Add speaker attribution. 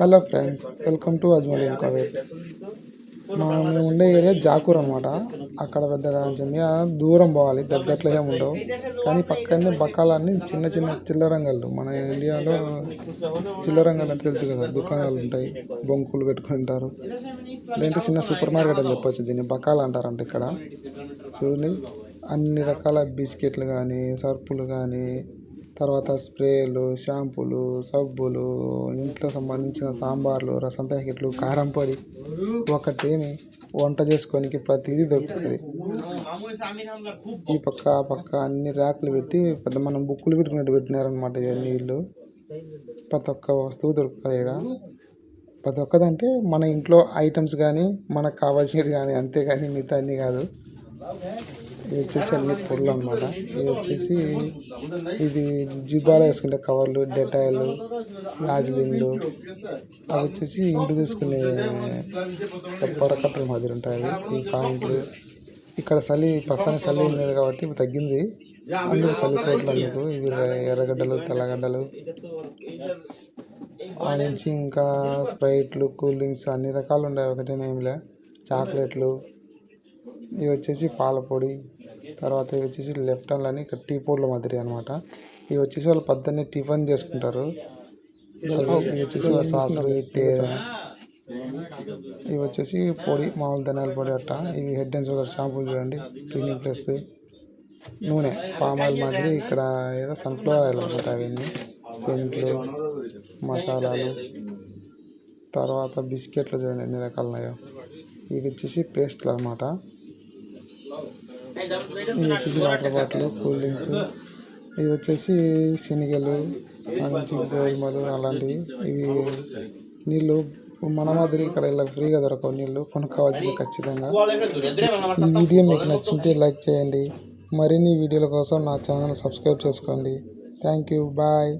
Speaker 1: Hello friends welcome to Ajmal ఇన్కోవేట్ మా మేము ఉండే ఏరియా జాకూర్ అనమాట అక్కడ పెద్దగా జమియా దూరం పోవాలి దగ్గరలో ఏమి ఉండవు. కానీ పక్కనే బకాలన్నీ చిన్న చిన్న చిల్లరంగాలు మన ఇండియాలో చిల్లరంగాలు అంటే తెలుసు కదా దుకాణాలు ఉంటాయి బొంకులు పెట్టుకుని ఉంటారు. లేదంటే చిన్న సూపర్ మార్కెట్ అని చెప్పొచ్చు దీన్ని బకాలు అంటారంట ఇక్కడ. చూడండి అన్ని రకాల బిస్కెట్లు కానీ సర్పులు కానీ తర్వాత స్ప్రేలు షాంపూలు సబ్బులు ఇంట్లో సంబంధించిన సాంబార్లు రసం ప్యాకెట్లు కారం పొడి. ఒకటేమి వంట చేసుకోనికి ప్రతిదీ దొరుకుతుంది. ఈ పక్క ఆ పక్క అన్ని ర్యాక్లు పెట్టి పెద్ద మనం బుక్కులు పెట్టుకున్నట్టు పెట్టినారనమాట ఇవన్నీ వీళ్ళు ప్రతి ఒక్క వస్తువు దొరుకుతుంది ఇక్కడ ప్రతి ఒక్కదంటే మన ఇంట్లో ఐటమ్స్ కానీ మనకు కావాల్సినవి కానీ అంతే కానీ మిగతా అన్నీ కాదు. ఇవి వచ్చేసి అన్ని పొడులు అనమాట ఇవి వచ్చేసి ఇది జిబాలో వేసుకునే కవర్లు డెటాయిల్ గాజులిన్లు అవి వచ్చేసి ఇంటి చూసుకునే పొరకట్టల మాదిరి ఉంటాయి ఈ పాయింట్లు. ఇక్కడ చలి ప్రస్తుతానికి చలి ఉండేది కాబట్టి ఇప్పుడు తగ్గింది. అందులో చలి కోట్లు అందుకు. ఇవి ఎర్రగడ్డలు తెల్లగడ్డలు. ఆ నుంచి ఇంకా స్ప్రైట్లు కూల్ డ్రింక్స్ అన్ని రకాలు ఉన్నాయి. ఒకటేనేమిలే? చాక్లెట్లు. ఇవి వచ్చేసి పాల పొడి తర్వాత ఇవి వచ్చేసి లెఫ్టన్లు అని ఇక్కడ టీ పొడుల మాదిరి అనమాట ఇవి వచ్చేసి వాళ్ళు పొద్దున్నే టిఫిన్ చేసుకుంటారు. ఇవి వచ్చేసి వాళ్ళ సాసులు తేనె. ఇవి వచ్చేసి పొడి మామూలు ధనియాల పొడి అట్ట. ఇవి హెడ్ అండ్ షోల్డర్ షాంపూలు చూడండి క్లీనింగ్ ప్లస్. నూనె పామ్ ఆయిల్ మాదిరి ఇక్కడ ఏదో సన్ఫ్లవర్ ఆయిల్ అనమాట అవన్నీ. సెంట్లు మసాలాలు. తర్వాత బిస్కెట్లు చూడండి ఎన్ని రకాలు ఉన్నాయో ఇవి వచ్చేసి పేస్ట్లు అనమాట ఇవి వచ్చేసి వాటర్ బాటిల్ కూల్ డ్రింక్స్. ఇవి వచ్చేసి శనిగలు మంచి గోధుమలు అలాంటివి. ఇవి నీళ్ళు మన మాదిరి ఇక్కడ ఇలా ఫ్రీగా దొరకవు నీళ్ళు కొనుక్కోవాల్సింది ఖచ్చితంగా. ఈ వీడియో మీకు నచ్చింటే లైక్ చేయండి. మరిన్ని వీడియోల కోసం నా ఛానల్ సబ్స్క్రైబ్ చేసుకోండి. Thank you. బాయ్.